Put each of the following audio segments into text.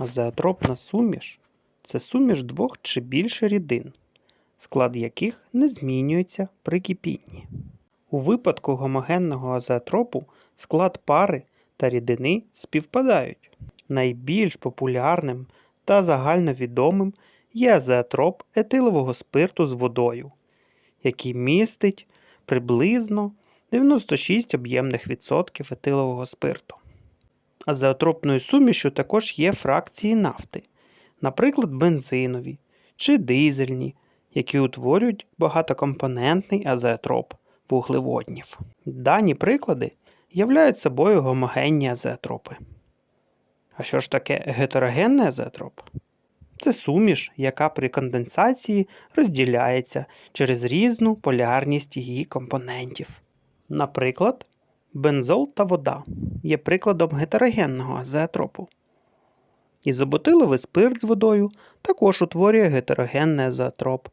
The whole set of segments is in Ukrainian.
Азеотропна суміш це суміш двох чи більше рідин, склад яких не змінюється при кипінні. У випадку гомогенного азеотропу склад пари та рідини співпадають. Найбільш популярним та загальновідомим є азеотроп етилового спирту з водою, який містить приблизно 96 об'ємних відсотків етилового спирту. Азеотропною сумішю також є фракції нафти, наприклад, бензинові чи дизельні, які утворюють багатокомпонентний азеотроп вуглеводнів. Дані приклади являють собою гомогенні азеотропи. А що ж таке гетерогенний азеотроп? Це суміш, яка при конденсації розділяється через різну полярність її компонентів. Наприклад, бензол та вода є прикладом гетерогенного азеотропу. Ізобутиловий спирт з водою також утворює гетерогенний азеотроп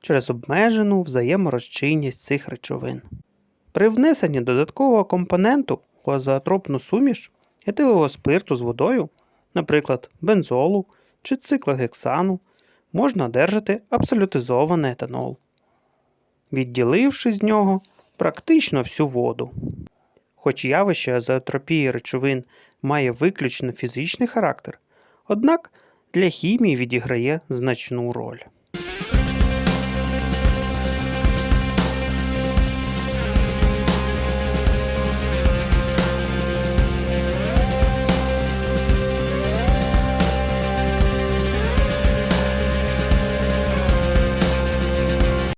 через обмежену взаєморозчинність цих речовин. При внесенні додаткового компоненту у азеотропну суміш етилового спирту з водою, наприклад, бензолу чи циклогексану, можна одержати абсолютизований етанол, відділивши з нього практично всю воду. Хоч явище азотропії речовин має виключно фізичний характер, однак для хімії відіграє значну роль.